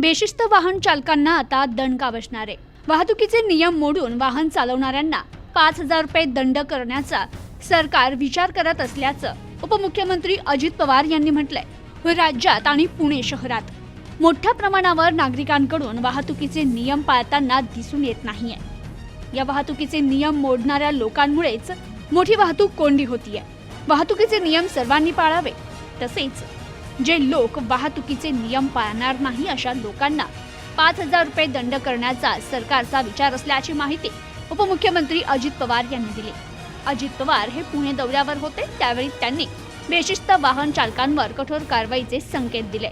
बेशिस्त वाहन चालकांना आता दणका बसणार. आहे वाहतुकीचे नियम मोडून वाहन चालवणाऱ्यांना पाच हजार रुपये दंड करण्याचा सरकार विचार करत असल्याचं उपमुख्यमंत्री अजित पवार यांनी म्हटलंय. राज्यात आणि पुणे शहरात मोठ्या प्रमाणावर नागरिकांकडून वाहतुकीचे नियम पाळताना दिसून येत नाहीये. या वाहतुकीचे नियम मोडणाऱ्या लोकांमुळेच मोठी वाहतूक कोंडी होतीये. वाहतुकीचे नियम सर्वांनी पाळावे तसेच जे लोक वाहतुकीचे नियम पाळणार नाही अशा लोकांना पाच हजार रुपये दंड करण्याचा सरकारचा विचार असल्याची माहिती उपमुख्यमंत्री अजित पवार यांनी दिली. अजित पवार हे पुणे दौऱ्यावर होते त्यावेळी त्यांनी बेशिस्त वाहन चालकांवर कठोर कारवाईचे संकेत दिले.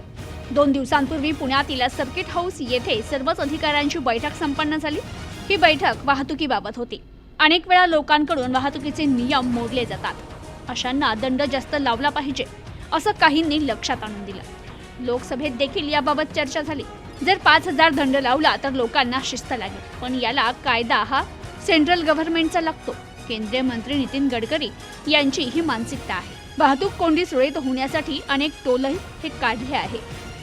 दोन दिवसांपूर्वी पुण्यातील सर्किट हाऊस येथे सर्वच अधिकाऱ्यांची बैठक संपन्न झाली. ही बैठक वाहतुकीबाबत होती. अनेक वेळा लोकांकडून वाहतुकीचे नियम मोडले जातात. अशांना दंड जास्त लावला पाहिजे. असं काहींनी लक्षात आणून दिलं. लोकसभेत देखील याबाबत चर्चा झाली. जर पाच हजार दंड लावला तर लोकांना शिस्त लागेल. पण याला कायदा हा सेंट्रल गव्हर्नमेंटचा लागतो. केंद्रीय मंत्री नितीन गडकरी यांची ही मानसिकता आहे. वाहतूक कोंडी सुरळीत होण्यासाठी अनेक टोलही हे काढले आहे.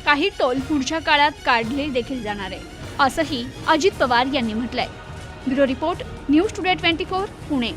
काही टोल पुढच्या काळात काढले देखील जाणार आहे असंही अजित पवार यांनी म्हटलंय. Bureau report news today twenty four Pune.